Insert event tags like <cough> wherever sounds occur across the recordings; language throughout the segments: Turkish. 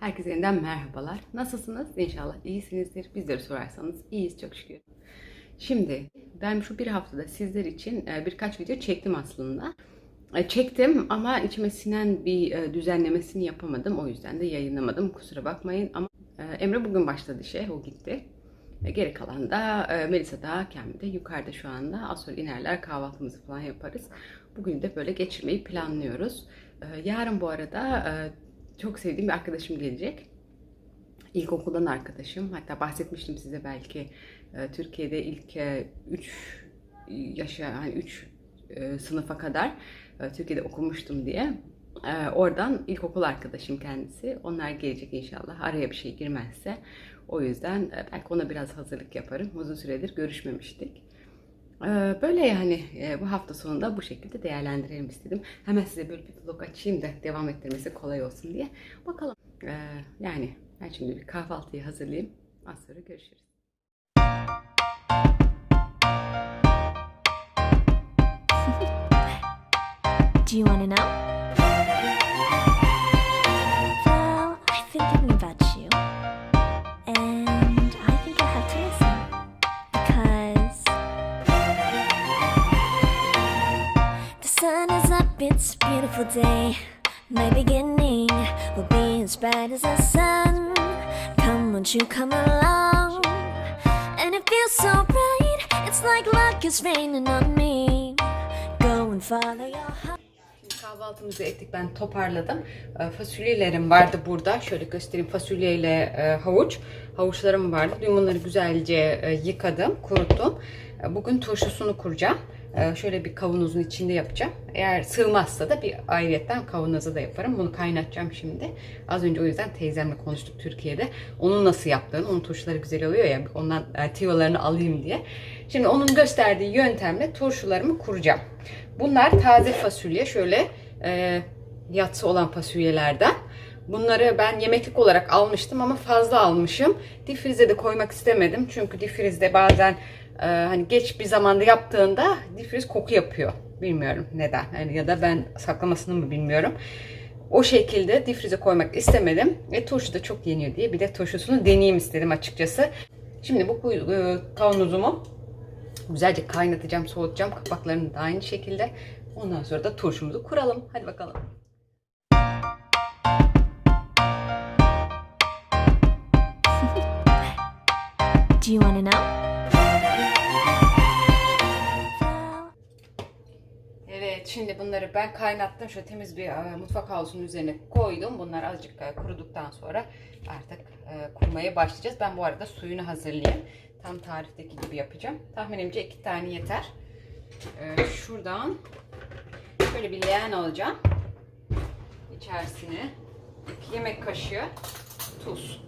Herkese yeniden merhabalar. Nasılsınız? İnşallah iyisinizdir. Bizleri sorarsanız iyiyiz çok şükür. Şimdi ben şu bir haftada sizler için e, birkaç video çektim aslında. E, Çektim ama içime sinen bir e, düzenlemesini yapamadım. O yüzden de yayınlamadım. Kusura bakmayın ama Emre bugün başladı şey. O gitti. Geri kalan da Melisa da Kamil de yukarıda şu anda. Az sonra inerler kahvaltımızı falan yaparız. Bugün de böyle geçirmeyi planlıyoruz. Yarın bu arada çok sevdiğim bir arkadaşım gelecek. İlkokuldan arkadaşım. Hatta bahsetmiştim size belki e, Türkiye'de ilk 3 yaşa hani 3 sınıfa kadar e, Türkiye'de okumuştum diye. E, Oradan ilkokul arkadaşım kendisi. Onlar gelecek inşallah. Araya bir şey girmezse. O yüzden e, belki ona biraz hazırlık yaparım. Uzun süredir görüşmemiştik. Ee, Böyle yani e, bu hafta sonunda bu şekilde değerlendirelim istedim. Hemen size böyle bir vlog açayım da devam ettirmesi kolay olsun diye. Bakalım. Ee, Yani ben şimdi bir kahvaltıyı hazırlayayım. Az sonra görüşürüz. Do you want to know? İt's a beautiful day. My beginning will be as bright as the sun. Come, won't you come along? And it feels so bright, it's like luck is raining on me. Go and follow your heart. Kahvaltımızı ettik ben toparladım. Ee, Fasulyelerim vardı burada. Şöyle göstereyim fasulyeyle e, havuç. Havuçlarım vardı. Dün bunları güzelce e, yıkadım, kuruttum. E, Bugün turşusunu kuracağım. E, Şöyle bir kavanozun içinde yapacağım. Eğer sığmazsa da bir ayrıyetten kavanoza da yaparım. Bunu kaynatacağım şimdi. Az önce o yüzden teyzemle konuştuk Türkiye'de. Onun nasıl yaptığını, onun turşuları güzel oluyor ya. Ondan e, tiyolarını alayım diye. Şimdi onun gösterdiği yöntemle turşularımı kuracağım. Bunlar taze fasulye. Şöyle e, yatsı olan fasulyelerden. Bunları ben yemeklik olarak almıştım ama fazla almışım. Difrize de koymak istemedim. Çünkü difrizde bazen e, hani geç bir zamanda yaptığında difriz koku yapıyor. Bilmiyorum neden. Yani ya da ben saklamasını mı bilmiyorum. O şekilde difrize koymak istemedim. Ve turşu da çok yeniyor diye bir de turşusunu deneyeyim istedim açıkçası. Şimdi bu e, kavanozumu güzelce kaynatacağım, soğutacağım. Kapaklarını da aynı şekilde. Ondan sonra da turşumuzu kuralım. Hadi bakalım. <laughs> Do you want to know? Şimdi bunları ben kaynattım. Şöyle temiz bir e, mutfak havlusunun üzerine koydum. Bunlar azıcık e, kuruduktan sonra artık e, kurmaya başlayacağız. Ben bu arada suyunu hazırlayayım. Tam tarifteki gibi yapacağım. Tahminimce iki tane yeter. Şuradan şöyle bir leğen alacağım. İçerisine iki yemek kaşığı tuz.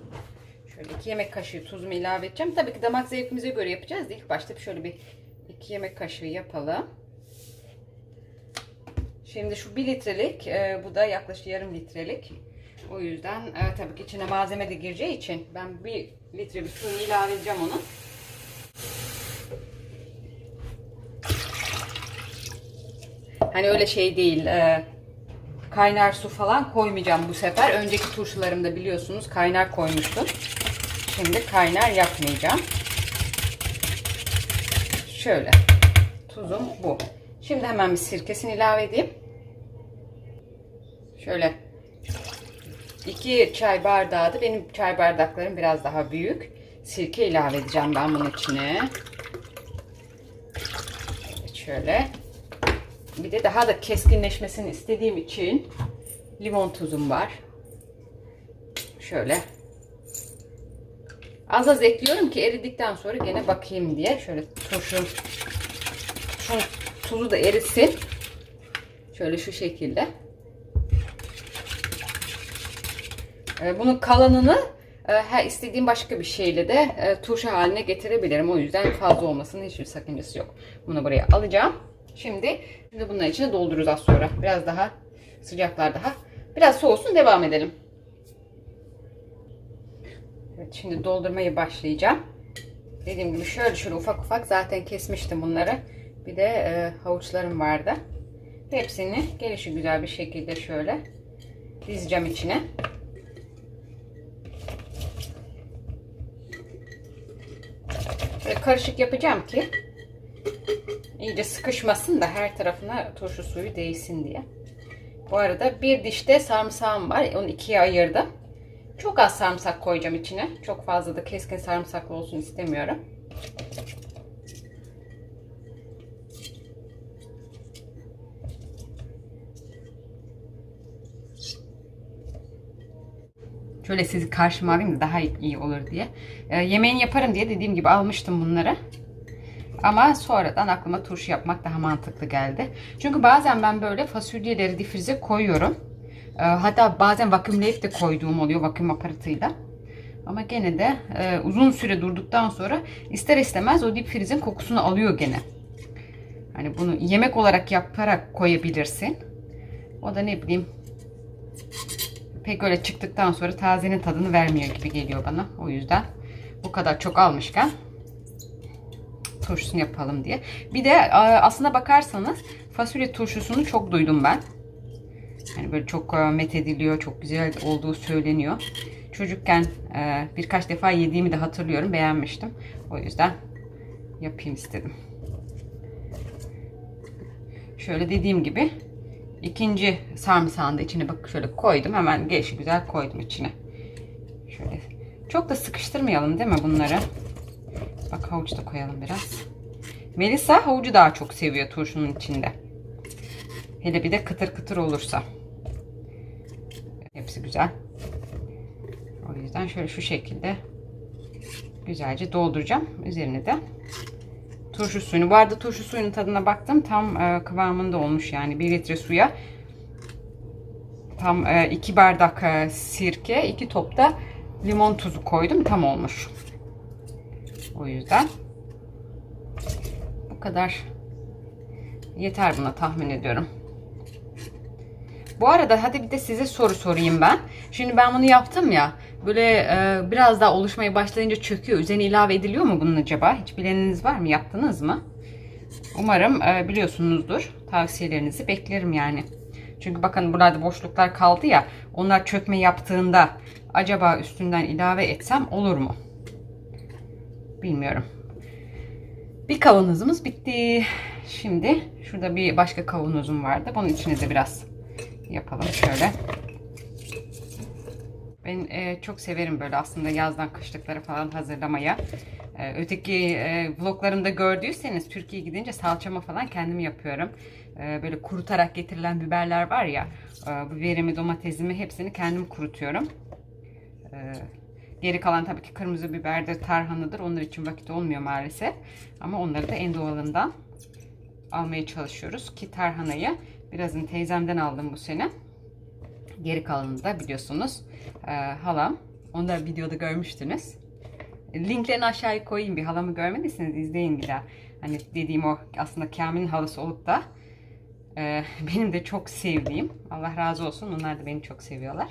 Şöyle iki yemek kaşığı tuzumu ilave edeceğim. Tabii ki damak zevkimize göre yapacağız. İlk başta şöyle bir iki yemek kaşığı yapalım. Şimdi şu 1 litrelik, e, bu da yaklaşık yarım litrelik. O yüzden e, tabii ki içine malzeme de gireceği için ben 1 litre bir suyunu ilave edeceğim onun. Hani öyle şey değil, e, kaynar su falan koymayacağım bu sefer. Önceki turşularımda biliyorsunuz kaynar koymuştum. Şimdi kaynar yapmayacağım. Şöyle. Tuzum bu. Şimdi hemen bir sirkesini ilave edeyim. Şöyle. 2 çay bardağı da benim çay bardaklarım biraz daha büyük. Sirke ilave edeceğim ben bunun içine. Evet, şöyle. Bir de daha da keskinleşmesini istediğim için limon tuzum var. Şöyle. Az az ekliyorum ki eridikten sonra gene bakayım diye. Şöyle turşum şu tuzu da erisin. Şöyle şu şekilde. Ee, Bunun kalanını e, her istediğim başka bir şeyle de e, turşu haline getirebilirim. O yüzden fazla olmasının hiçbir sakıncası yok. Bunu buraya alacağım. Şimdi, şimdi bunların içine doldururuz az sonra. Biraz daha sıcaklar daha. Biraz soğusun devam edelim. Evet şimdi doldurmayı başlayacağım. Dediğim gibi şöyle şöyle ufak ufak zaten kesmiştim bunları. Bir de e, havuçlarım vardı. Hepsini gelişi güzel bir şekilde şöyle dizeceğim içine. Karışık yapacağım ki iyice sıkışmasın da her tarafına turşu suyu değsin diye. Bu arada bir dişte sarımsağım var. Onu ikiye ayırdım. Çok az sarımsak koyacağım içine. Çok fazla da keskin sarımsaklı olsun istemiyorum. Şöyle sizi karşıma alayım da daha iyi olur diye. Ee, yemeğini yaparım diye dediğim gibi almıştım bunları. Ama sonradan aklıma turşu yapmak daha mantıklı geldi. Çünkü bazen ben böyle fasulyeleri difrize koyuyorum. Ee, hatta bazen vakumlayıp de koyduğum oluyor vakum aparatıyla. Ama gene de e, uzun süre durduktan sonra ister istemez o difrizin kokusunu alıyor gene. Hani bunu yemek olarak yaparak koyabilirsin. O da ne bileyim pek öyle çıktıktan sonra tazenin tadını vermiyor gibi geliyor bana. O yüzden bu kadar çok almışken turşusunu yapalım diye. Bir de e, aslına bakarsanız fasulye turşusunu çok duydum ben. Yani böyle çok e, methediliyor, çok güzel olduğu söyleniyor. Çocukken e, birkaç defa yediğimi de hatırlıyorum, beğenmiştim. O yüzden yapayım istedim. Şöyle dediğim gibi ikinci sarımsağını da içine bak şöyle koydum. Hemen gelişi güzel koydum içine. Şöyle çok da sıkıştırmayalım değil mi bunları? Bak havuç da koyalım biraz. Melisa havucu daha çok seviyor turşunun içinde. Hele bir de kıtır kıtır olursa. Hepsi güzel. O yüzden şöyle şu şekilde güzelce dolduracağım. Üzerine de turşu suyunu. Bu arada turşu suyunun tadına baktım. Tam e, kıvamında olmuş yani. 1 litre suya tam 2 bardak e, sirke, 2 top da limon tuzu koydum. Tam olmuş. O yüzden bu kadar yeter buna tahmin ediyorum. Bu arada hadi bir de size soru sorayım ben. Şimdi ben bunu yaptım ya. Böyle e, biraz daha oluşmaya başlayınca çöküyor. Üzerine ilave ediliyor mu bunun acaba? Hiç bileniniz var mı? Yaptınız mı? Umarım e, biliyorsunuzdur. Tavsiyelerinizi beklerim yani. Çünkü bakın burada boşluklar kaldı ya. Onlar çökme yaptığında acaba üstünden ilave etsem olur mu? Bilmiyorum. Bir kavanozumuz bitti. Şimdi şurada bir başka kavanozum vardı. Bunun içine de biraz yapalım şöyle. Ben e, çok severim böyle aslında yazdan kışlıkları falan hazırlamaya. E, öteki e, vloglarımda gördüyseniz Türkiye'ye gidince salçama falan kendim yapıyorum. E, böyle kurutarak getirilen biberler var ya. E, biberimi, domatesimi hepsini kendim kurutuyorum. E, geri kalan tabii ki kırmızı biberdir, tarhanadır. Onlar için vakit olmuyor maalesef. Ama onları da en doğalından almaya çalışıyoruz. Ki tarhanayı birazını teyzemden aldım bu sene. Geri kalanını da biliyorsunuz e, halam. Onu da videoda görmüştünüz. Linklerini aşağıya koyayım bir halamı görmediyseniz izleyin bir daha. Hani dediğim o aslında Kamil'in halası olup da e, <laughs> benim de çok sevdiğim. Allah razı olsun onlar da beni çok seviyorlar.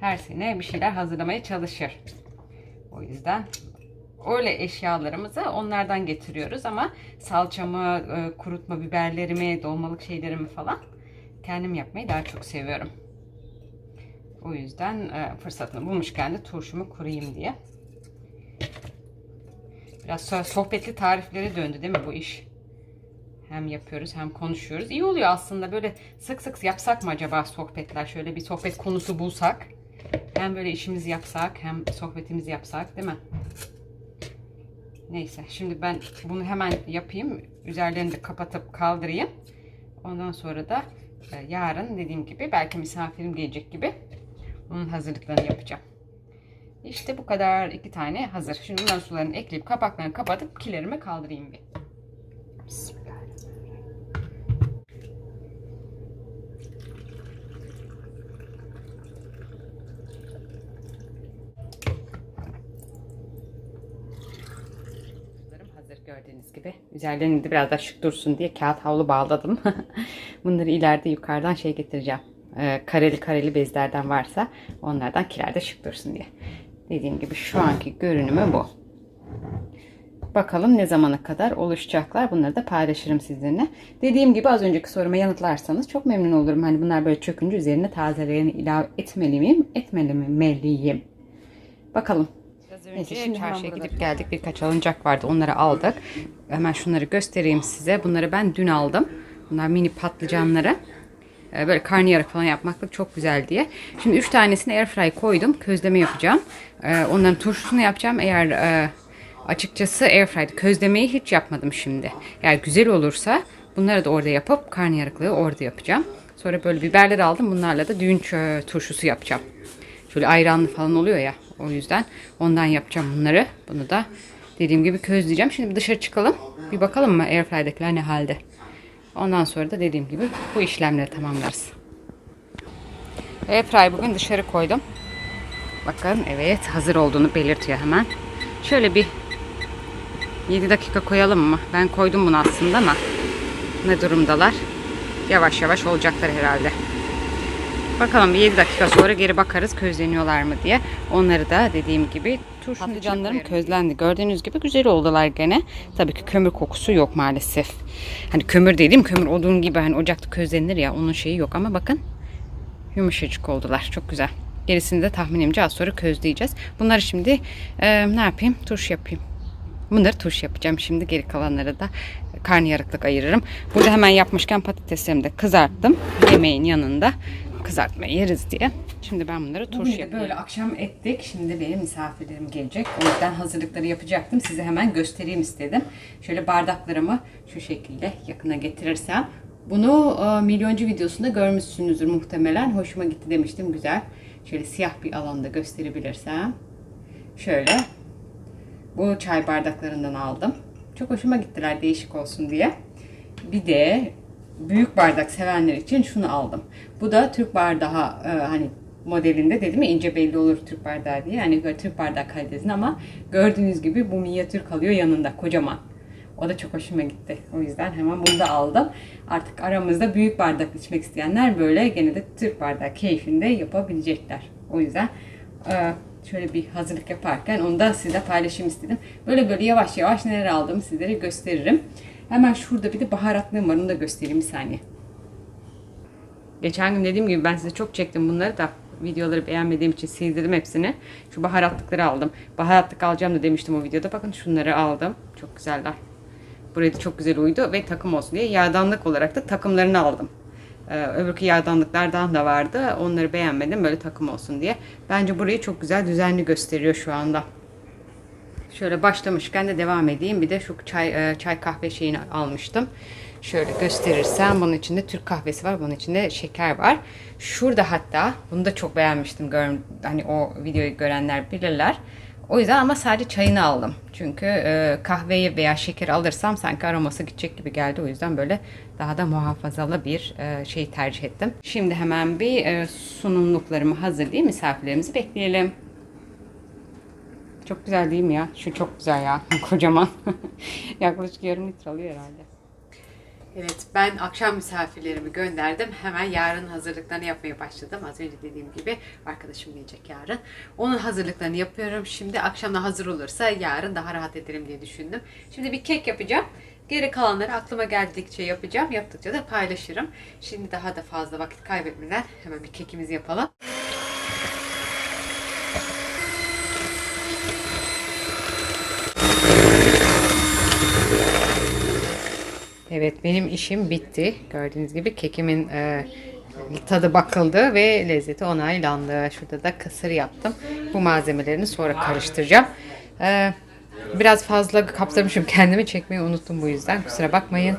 Her sene bir şeyler hazırlamaya çalışır. O yüzden öyle eşyalarımızı onlardan getiriyoruz ama salçamı, e, kurutma biberlerimi, dolmalık şeylerimi falan kendim yapmayı daha çok seviyorum. O yüzden e, fırsatını bulmuşken de turşumu kurayım diye. Biraz so- sohbetli tariflere döndü değil mi bu iş? Hem yapıyoruz hem konuşuyoruz. İyi oluyor aslında böyle sık sık yapsak mı acaba sohbetler? Şöyle bir sohbet konusu bulsak. Hem böyle işimizi yapsak hem sohbetimizi yapsak değil mi? Neyse şimdi ben bunu hemen yapayım. Üzerlerini de kapatıp kaldırayım. Ondan sonra da e, yarın dediğim gibi belki misafirim gelecek gibi onun hazırlıklarını yapacağım. İşte bu kadar iki tane hazır. Şimdi bunların sularını ekleyip kapaklarını kapatıp kilerime kaldırayım bir. Hazır gördüğünüz gibi. Üzerlerine de biraz daha şık dursun diye kağıt havlu bağladım. <laughs> Bunları ileride yukarıdan şey getireceğim. Ee, kareli kareli bezlerden varsa onlardan kilerde şık dursun diye. Dediğim gibi şu anki görünümü bu. Bakalım ne zamana kadar oluşacaklar. Bunları da paylaşırım sizinle. Dediğim gibi az önceki soruma yanıtlarsanız çok memnun olurum. Hani bunlar böyle çökünce üzerine tazelerini ilave etmeli miyim? Etmeli mi? Meliyim. Bakalım. Biraz önce Neyse, şimdi çarşıya burada- gidip geldik. Birkaç alınacak vardı. Onları aldık. Hemen şunları göstereyim size. Bunları ben dün aldım. Bunlar mini patlıcanları. Ee, Böyle karnıyarık falan yapmaklık çok güzel diye. Şimdi 3 tanesini airfry koydum. Közleme yapacağım. Ee, Onların turşusunu yapacağım. Eğer e, açıkçası airfry'de közlemeyi hiç yapmadım şimdi. Eğer güzel olursa bunları da orada yapıp karnıyarıklığı orada yapacağım. Sonra böyle biberler aldım. Bunlarla da düğün turşusu yapacağım. Şöyle ayranlı falan oluyor ya. O yüzden ondan yapacağım bunları. Bunu da dediğim gibi közleyeceğim. Şimdi dışarı çıkalım. Bir bakalım mı airfry'dekiler ne halde. Ondan sonra da dediğim gibi bu işlemleri tamamlarız. Airfry bugün dışarı koydum. Bakın evet hazır olduğunu belirtiyor hemen. Şöyle bir 7 dakika koyalım mı? Ben koydum bunu aslında ama ne durumdalar? Yavaş yavaş olacaklar herhalde. Bakalım bir 7 dakika sonra geri bakarız közleniyorlar mı diye. Onları da dediğim gibi turşunun Patlıcanlarım közlendi. Gördüğünüz gibi güzel oldular gene. Tabii ki kömür kokusu yok maalesef. Hani kömür dediğim kömür odun gibi hani ocakta közlenir ya onun şeyi yok ama bakın yumuşacık oldular. Çok güzel. Gerisini de tahminimce az sonra közleyeceğiz. Bunları şimdi e, ne yapayım? Turş yapayım. Bunları turş yapacağım. Şimdi geri kalanları da karnıyarıklık ayırırım. Burada hemen yapmışken patateslerimi de kızarttım. Yemeğin yanında kızartmayı yeriz diye. Şimdi ben bunları turş yapayım. Böyle akşam ettik. Şimdi benim misafirlerim gelecek. O yüzden hazırlıkları yapacaktım. Size hemen göstereyim istedim. Şöyle bardaklarımı şu şekilde yakına getirirsem. Bunu e, milyoncu videosunda görmüşsünüzdür muhtemelen. Hoşuma gitti demiştim. Güzel. Şöyle siyah bir alanda gösterebilirsem. Şöyle bu çay bardaklarından aldım. Çok hoşuma gittiler değişik olsun diye. Bir de büyük bardak sevenler için şunu aldım. Bu da Türk bardağı e, hani modelinde dedim ya ince belli olur Türk bardağı diye. Yani Türk bardağı kalitesinde ama gördüğünüz gibi bu minyatür kalıyor yanında kocaman. O da çok hoşuma gitti. O yüzden hemen bunu da aldım. Artık aramızda büyük bardak içmek isteyenler böyle gene de Türk bardağı keyfinde yapabilecekler. O yüzden e, şöyle bir hazırlık yaparken onu da size paylaşayım istedim. Böyle böyle yavaş yavaş neler aldığımı sizlere gösteririm. Hemen şurada bir de baharatlığım var onu da göstereyim bir saniye. Geçen gün dediğim gibi ben size çok çektim bunları da videoları beğenmediğim için sildirdim hepsini. Şu baharatlıkları aldım. Baharatlık alacağım da demiştim o videoda. Bakın şunları aldım. Çok güzeller. Buraya da çok güzel uydu ve takım olsun diye yağdanlık olarak da takımlarını aldım. Ee, öbürkü yağdanlıklardan da vardı. Onları beğenmedim böyle takım olsun diye. Bence burayı çok güzel düzenli gösteriyor şu anda. Şöyle başlamışken de devam edeyim. Bir de şu çay e, çay kahve şeyini almıştım. Şöyle gösterirsem bunun içinde Türk kahvesi var. Bunun içinde şeker var. Şurada hatta bunu da çok beğenmiştim. Gör, hani o videoyu görenler bilirler. O yüzden ama sadece çayını aldım. Çünkü e, kahveyi veya şekeri alırsam sanki aroması gidecek gibi geldi. O yüzden böyle daha da muhafazalı bir e, şey tercih ettim. Şimdi hemen bir e, sunumluklarımı hazırlayayım. Misafirlerimizi bekleyelim. Çok güzel değil mi ya? Şu çok güzel ya. <laughs> Kocaman. Yaklaşık yarım litre alıyor herhalde. Evet ben akşam misafirlerimi gönderdim. Hemen yarın hazırlıklarını yapmaya başladım. Az önce dediğim gibi arkadaşım gelecek yarın. Onun hazırlıklarını yapıyorum. Şimdi akşamda hazır olursa yarın daha rahat ederim diye düşündüm. Şimdi bir kek yapacağım. Geri kalanları aklıma geldikçe yapacağım. Yaptıkça da paylaşırım. Şimdi daha da fazla vakit kaybetmeden hemen bir kekimizi yapalım. Evet benim işim bitti. Gördüğünüz gibi kekimin e, tadı bakıldı ve lezzeti onaylandı. Şurada da kısır yaptım. Bu malzemelerini sonra karıştıracağım. E, biraz fazla kapsamışım kendimi çekmeyi unuttum bu yüzden kusura bakmayın.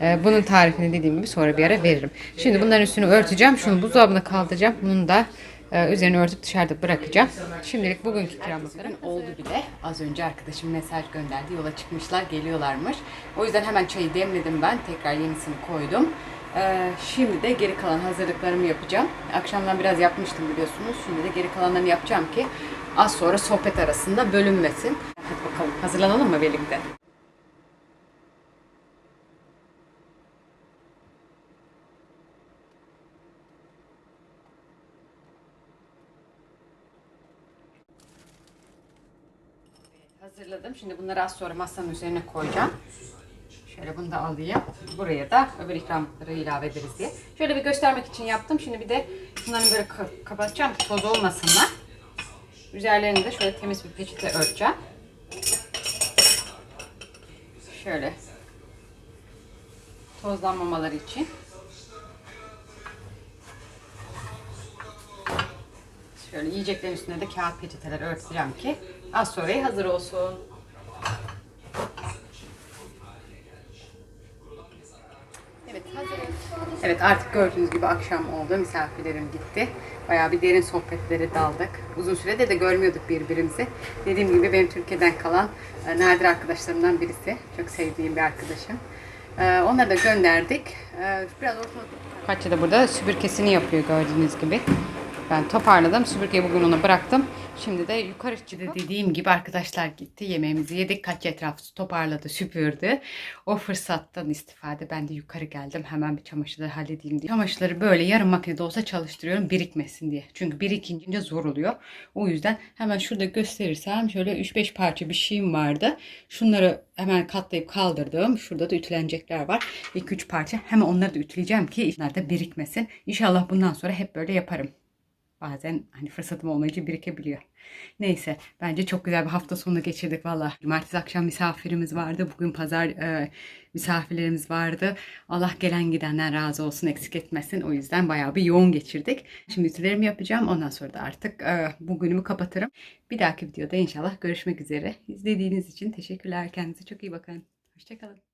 E, bunun tarifini dediğim gibi sonra bir ara veririm. Şimdi bunların üstünü örteceğim. Şunu buzdolabına kaldıracağım. Bunun da ee, üzerini örtüp dışarıda bırakacağım. Şimdilik bugünkü ikramlıklarım oldu bile. Az önce arkadaşım mesaj gönderdi. Yola çıkmışlar, geliyorlarmış. O yüzden hemen çayı demledim ben. Tekrar yenisini koydum. Ee, şimdi de geri kalan hazırlıklarımı yapacağım. Akşamdan biraz yapmıştım biliyorsunuz. Şimdi de geri kalanlarını yapacağım ki az sonra sohbet arasında bölünmesin. Hadi bakalım hazırlanalım mı birlikte? Hazırladım. Şimdi bunları az sonra masanın üzerine koyacağım. Şöyle bunu da alayım. Buraya da öbür ikramlıkları ilave ederiz diye. Şöyle bir göstermek için yaptım. Şimdi bir de bunları böyle ka- kapatacağım toz olmasınlar. Üzerlerini de şöyle temiz bir peçete örteceğim. Şöyle tozlanmamaları için. Şöyle yiyeceklerin üstüne de kağıt peçeteler örteceğim ki az sonra hazır olsun. Evet hazırım. Evet artık gördüğünüz gibi akşam oldu. Misafirlerim gitti. Bayağı bir derin sohbetlere daldık. Uzun sürede de görmüyorduk birbirimizi. Dediğim gibi benim Türkiye'den kalan e, nadir arkadaşlarımdan birisi. Çok sevdiğim bir arkadaşım. E, onları da gönderdik. E, biraz ortalık... Kaçı da burada süpürgesini yapıyor gördüğünüz gibi. Ben toparladım. Süpürgeyi bugün ona bıraktım. Şimdi de yukarı çıkıp dediğim gibi arkadaşlar gitti. Yemeğimizi yedik. Kaç etrafı toparladı, süpürdü. O fırsattan istifade ben de yukarı geldim. Hemen bir çamaşırları halledeyim diye. Çamaşırları böyle yarım makinede olsa çalıştırıyorum birikmesin diye. Çünkü birikince zor oluyor. O yüzden hemen şurada gösterirsem şöyle 3-5 parça bir şeyim vardı. Şunları hemen katlayıp kaldırdım. Şurada da ütülenecekler var. 2-3 parça. Hemen onları da ütüleyeceğim ki işler de birikmesin. İnşallah bundan sonra hep böyle yaparım. Bazen hani fırsatım olmayınca birikebiliyor. Neyse bence çok güzel bir hafta sonu geçirdik valla. Cumartesi akşam misafirimiz vardı. Bugün pazar e, misafirlerimiz vardı. Allah gelen gidenden razı olsun eksik etmesin. O yüzden bayağı bir yoğun geçirdik. Şimdi ütülerimi yapacağım. Ondan sonra da artık e, bugünümü kapatırım. Bir dahaki videoda inşallah görüşmek üzere. İzlediğiniz için teşekkürler. Kendinize çok iyi bakın. Hoşçakalın.